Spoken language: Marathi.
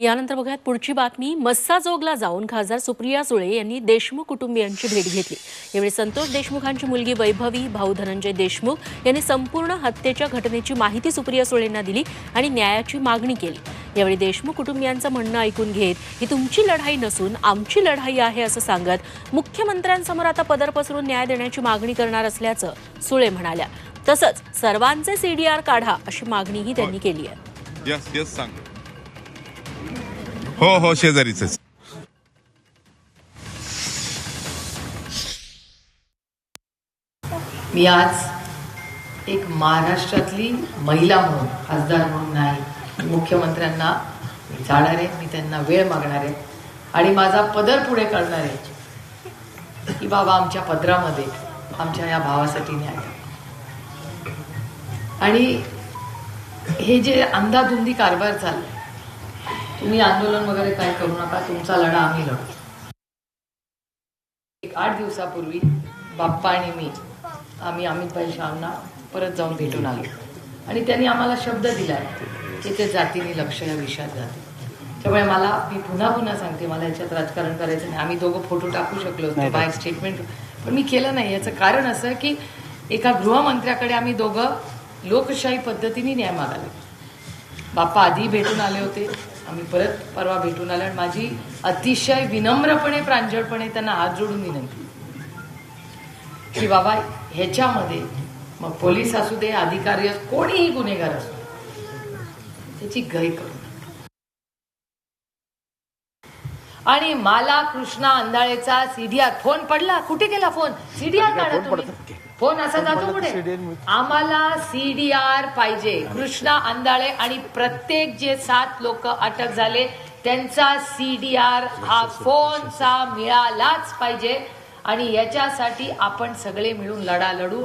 यानंतर बघूयात पुढची बातमी मस्साजोगला जाऊन खासदार सुप्रिया सुळे यांनी देशमुख कुटुंबियांची भेट घेतली. यावेळी संतोष देशमुखांची मुलगी वैभवी भाऊ धनंजय देशमुख यांनी संपूर्ण हत्येच्या घटनेची माहिती सुप्रिया सुळेंना दिली आणि न्यायाची मागणी केली. यावेळी देशमुख कुटुंबियांचं म्हणणं ऐकून घेत ही तुमची लढाई नसून आमची लढाई आहे असं सांगत मुख्यमंत्र्यांसमोर आता पदर पसरून न्याय देण्याची मागणी करणार असल्याचं सुळे म्हणाल्या. तसंच सर्वांचे सीडीआर काढा अशी मागणीही त्यांनी केली आहे. हो हो शेजारीच मी आज एक महाराष्ट्रातली महिला म्हणून खासदार म्हणून नाही मुख्यमंत्र्यांना जाणार आहे मी त्यांना वेळ मागणार आहे आणि माझा पदर पुढे करणार आहे. की बाबा आमच्या पदरामध्ये आमच्या या भावासाठी न्याय. आणि हे जे अंधाधुंदी कारभार चाललाय तुम्ही आंदोलन वगैरे काय करू नका तुमचा लढा आम्ही लढू. एक आठ दिवसापूर्वी बाप्पा आणि मी आम्ही अमितभाई शहांना परत जाऊन भेटून आलो. आणि त्यांनी आम्हाला शब्द दिलाय की ते जातीने लक्ष या विषयात जाते त्यामुळे मला मी पुन्हा पुन्हा सांगते मला याच्यात राजकारण करायचं नाही. आम्ही दोघं फोटो टाकू शकलो होतो बाहेर स्टेटमेंट. पण मी केलं नाही. याचं कारण असं की एका गृहमंत्र्याकडे आम्ही दोघं लोकशाही पद्धतीने न्याय मागायला बाप्पा आधी भेटून आले होते आम्ही परत परवा भेटून आलो आणि माझी अतिशय विनम्रपणे प्रांजळपणे त्यांना हात जोडून विनंती. की बाबा ह्याच्यामध्ये मग पोलीस असू दे अधिकारी असू कोणीही गुन्हेगार असू दे, त्याची गय करू. आणि मला कृष्णा अंधाळेचा सीडीआर फोन पडला. कुठे गेला फोन? सीडीआर काढा फोन असा जातो पुढे? आम्हाला सीडीआर पाहिजे. कृष्णा अंधाळे आणि प्रत्येक जे सात लोक अटक झाले त्यांचा सीडीआर हा फोनचा मिळालाच पाहिजे. आणि याच्यासाठी आपण सगळे मिळून लढा लढू.